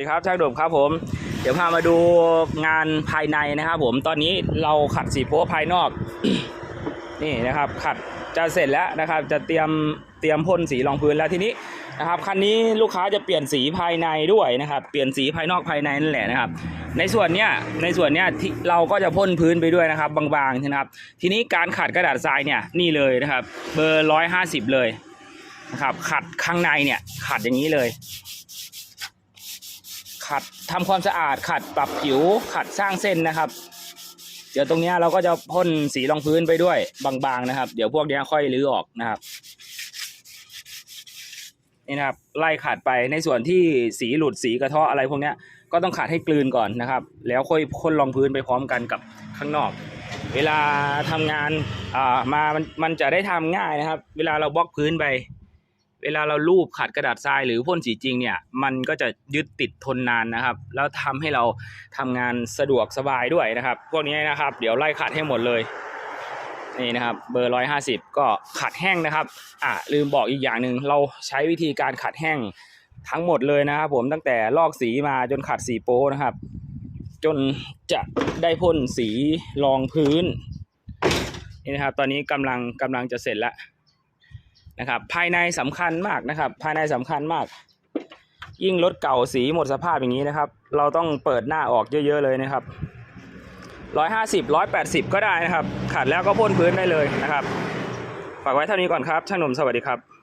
ดีครับช่างดมครับผม เดี๋ยวพามาดูงานภายในนะครับผมตอนนี้เราขัดสีโป๊ภายนอก นี่นะครับขัดจะเสร็จแล้วนะครับ จะเตรียมเตรียมพ่นสีรองพื้นแล้วทีนี้นะครับคันนี้ลูกค้าจะเปลี่ยนสีภายในด้วยนะครับ เปลี่ยนสีภายนอกภายในนั่นแหละนะครับ ในส่วนเนี้ยในส่วนเนี้ยที่เราก็จะพ่นพื้นไปด้วยนะครับ บางๆนะครับ ทีนี้การขัดกระดาษทรายเนี่ยนี่เลยนะครับ เบอร์ร้อยห้าสิบเลยนะครับขัดข้างในเนี่ยขัดอย่างนี้เลย ขัดทำความสะอาดขัดปรับผิวขัดสร้างเส้นนะครับ เดี๋ยวตรงเนี้ยเราก็จะพ่นสีรองพื้นไปด้วยบางๆนะครับ เดี๋ยวพวกเนี้ยค่อยรื้อออกนะครับนี่นะครับไล่ขัดไปในส่วนที่สีหลุดสีกระเทาะอะไรพวกเนี้ยก็ต้องขัดให้กลืนก่อนนะครับ แล้วค่อยพ่นรองพื้นไปพร้อมกันกับข้างนอก เวลาทำงานอ่ามามันมันจะได้ทำง่ายนะครับ เวลาเราบล็อกพื้นไป เวลาเราลูบขัดกระดาษทรายหรือพ่นสีจริงเนี่ย มันก็จะยึดติดทนนานนะครับ แล้วทำให้เราทำงานสะดวกสบายด้วยนะครับ พวกนี้นะครับ เดี๋ยวไล่ขัดให้หมดเลยนี่นะครับเบอร์ร้อยห้าสิบก็ขัดแห้งนะครับอะลืมบอกอีกอย่างหนึ่งเราใช้วิธีการขัดแห้งทั้งหมดเลยนะครับผมตั้งแต่ลอกสีมาจนขัดสีโป้นะครับ จนจะได้พ่นสีรองพื้นนี่นะครับ ตอนนี้กำลังกำลังจะเสร็จแล้ว นะครับ ภายในสำคัญมากนะครับ ภายในสำคัญมาก ยิ่งรถเก่าสีหมดสภาพอย่างนี้นะครับ เราต้องเปิดหน้าออกเยอะๆเลยนะครับร้อยห้าสิบร้อยแปดสิบก็ได้นะครับขัดแล้วก็พ่นพื้นได้เลยนะครับ ฝากไว้เท่านี้ก่อนครับ ช่างหนุ่มสวัสดีครับ